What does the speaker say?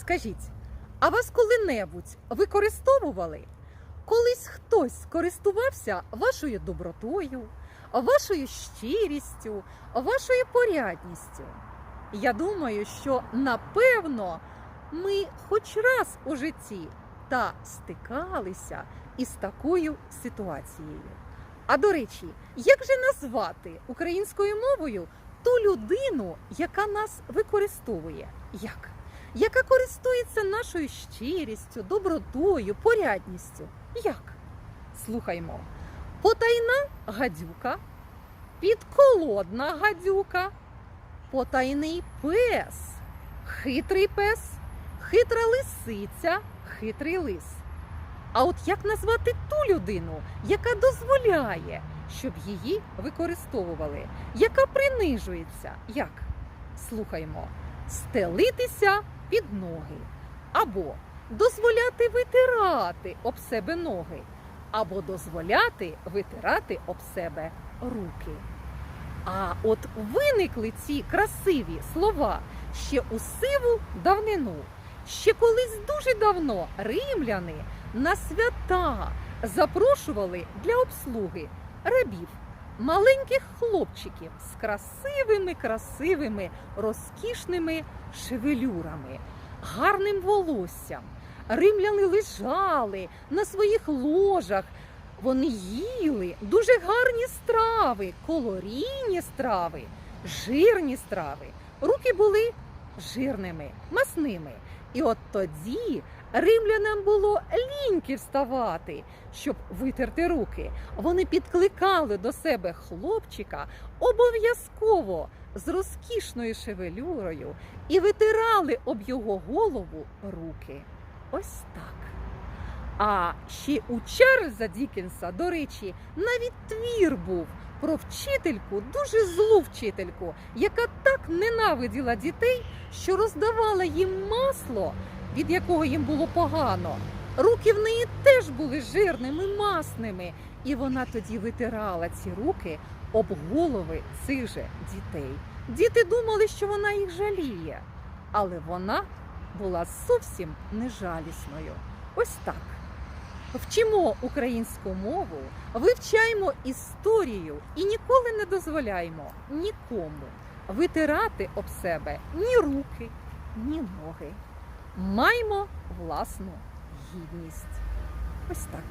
Скажіть, а вас коли-небудь використовували? Колись хтось користувався вашою добротою, вашою щирістю, вашою порядністю. Я думаю, що напевно ми хоч раз у житті та стикалися із такою ситуацією. А до речі, як же назвати українською мовою ту людину, яка нас використовує? Як? Яка користується нашою щирістю, добротою, порядністю? Як? Слухаймо. Потайна гадюка, підколодна гадюка, потайний пес, хитрий пес, хитра лисиця, хитрий лис. А от як назвати ту людину, яка дозволяє, щоб її використовували, яка принижується? Як? Слухаймо, стелитися під ноги, або дозволяти витирати об себе ноги, або дозволяти витирати об себе руки. А от виникли ці красиві слова ще у сиву давнину. Ще колись дуже давно римляни на свята запрошували для обслуги рабів, маленьких хлопчиків з красивими, красивими, розкішними шевелюрами, гарним волоссям. Римляни лежали на своїх ложах. Вони їли дуже гарні страви, колорійні страви, жирні страви. Руки були жирними, масними. І от тоді римлянам було ліньки вставати, щоб витерти руки. Вони підкликали до себе хлопчика обов'язково з розкішною шевелюрою і витирали об його голову руки. Ось так. А ще у Чарльза Дікенса, до речі, навіть твір був про вчительку, дуже злу вчительку, яка так ненавиділа дітей, що роздавала їм масло, від якого їм було погано. Руки в неї теж були жирними, масними, і вона тоді витирала ці руки об голови цих же дітей. Діти думали, що вона їх жаліє, але вона була зовсім не жалісною. Ось так. Вчимо українську мову, вивчаємо історію і ніколи не дозволяємо нікому витирати об себе ні руки, ні ноги. Маймо власну гідність. Ось так.